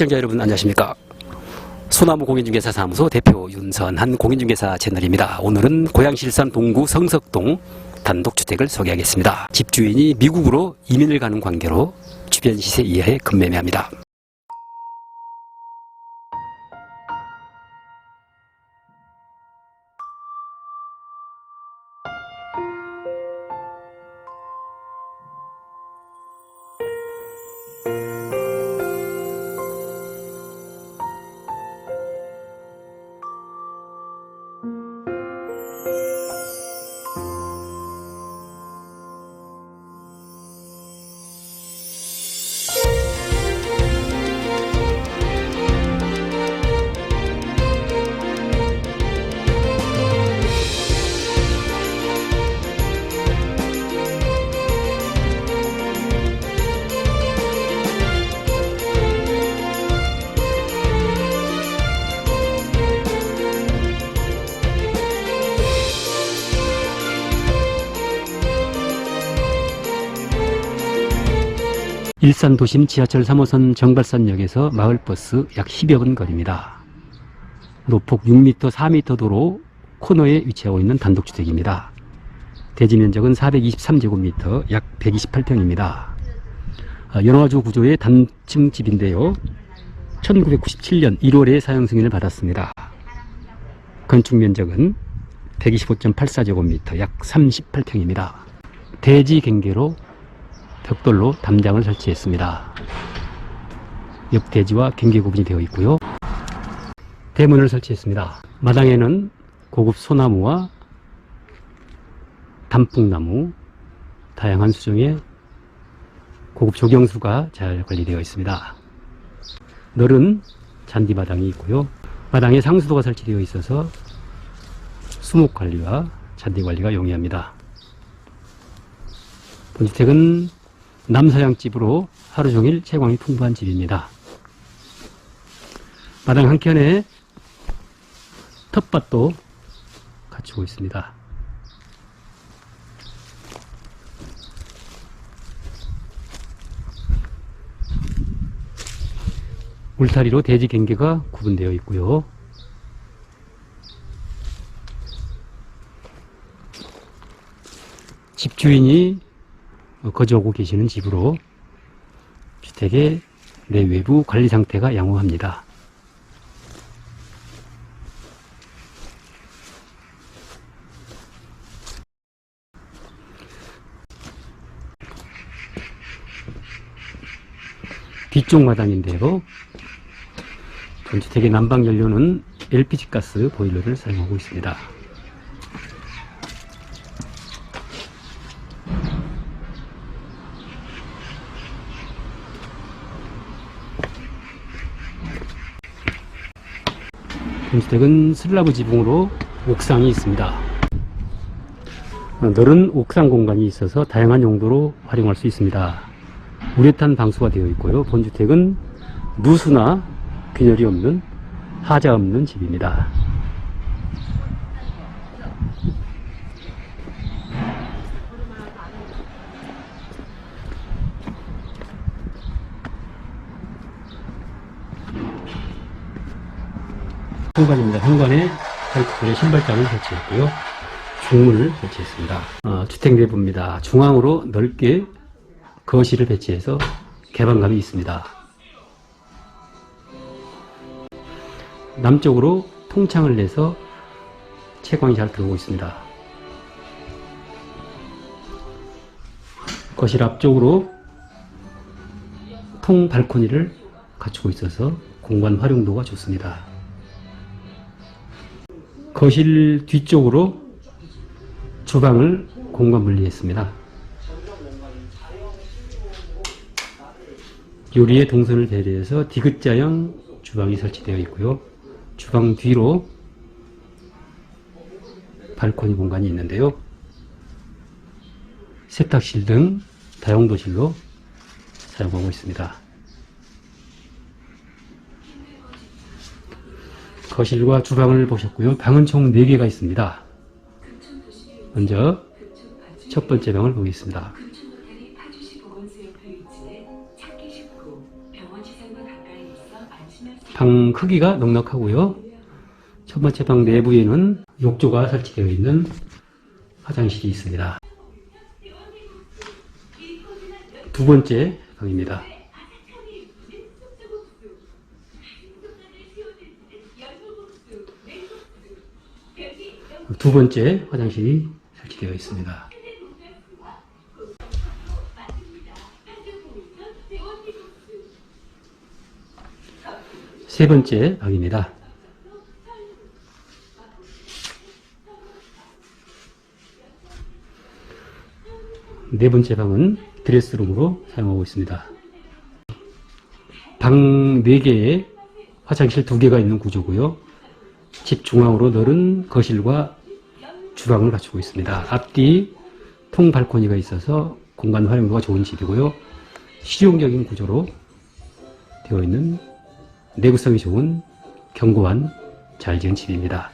시청자 여러분 안녕하십니까. 소나무 공인중개사 사무소 대표 윤선한 공인중개사 채널입니다. 오늘은 고양실산 동구 성석동 단독주택을 소개하겠습니다. 집주인이 미국으로 이민을 가는 관계로 주변 시세 이하에 급매매합니다. 일산 도심 지하철 3호선 정발산역에서 마을버스 약 10여 분 거리입니다. 노폭 6m, 4m 도로 코너에 위치하고 있는 단독주택입니다. 대지 면적은 423제곱미터, 약 128평입니다. 연화주 구조의 단층 집인데요. 1997년 1월에 사용 승인을 받았습니다. 건축 면적은 125.84제곱미터, 약 38평입니다. 대지 경계로 벽돌로 담장을 설치했습니다. 옆대지와 경계 구분이 되어 있고요. 대문을 설치했습니다. 마당에는 고급 소나무와 단풍나무, 다양한 수종의 고급 조경수가 잘 관리되어 있습니다. 넓은 잔디마당이 있고요. 마당에 상수도가 설치되어 있어서 수목 관리와 잔디 관리가 용이합니다. 본주택은 남서양 집으로 하루 종일 채광이 풍부한 집입니다. 마당 한켠에 텃밭도 갖추고 있습니다. 울타리로 대지 경계가 구분되어 있고요. 집주인이 거주하고 계시는 집으로 주택의 내외부 관리 상태가 양호합니다. 뒤쪽 마당인데요. 본주택의 난방 연료는 LPG 가스 보일러를 사용하고 있습니다. 본주택은 슬라브 지붕으로 옥상이 있습니다. 넓은 옥상 공간이 있어서 다양한 용도로 활용할 수 있습니다. 우레탄 방수가 되어 있고요. 본주택은 누수나 균열이 없는 하자 없는 집입니다. 현관입니다. 현관에 헬크풀의 신발장을 설치했고요. 중문을 설치했습니다. 어, 주택 내부입니다. 중앙으로 넓게 거실을 배치해서 개방감이 있습니다. 남쪽으로 통창을 내서 채광이 잘 들어오고 있습니다. 거실 앞쪽으로 통 발코니를 갖추고 있어서 공간 활용도가 좋습니다. 거실 뒤쪽으로 주방을 공간 분리했습니다. 요리의 동선을 배려해서 디귿자형 주방이 설치되어 있고요. 주방 뒤로 발코니 공간이 있는데요. 세탁실 등 다용도실로 사용하고 있습니다. 거실과 주방을 보셨고요. 방은 총 4개가 있습니다. 먼저 첫 번째 방을 보겠습니다. 방 크기가 넉넉하고요. 첫 번째 방 내부에는 욕조가 설치되어 있는 화장실이 있습니다. 두 번째 방입니다. 두 번째 화장실이 설치되어 있습니다. 세 번째 방입니다. 네 번째 방은 드레스룸으로 사용하고 있습니다. 방 4개에 화장실 2개가 있는 구조고요. 집 중앙으로 넓은 거실과 주방을 갖추고 있습니다. 앞뒤 통 발코니가 있어서 공간 활용도가 좋은 집이고요. 실용적인 구조로 되어 있는 내구성이 좋은 견고한 잘 지은 집입니다.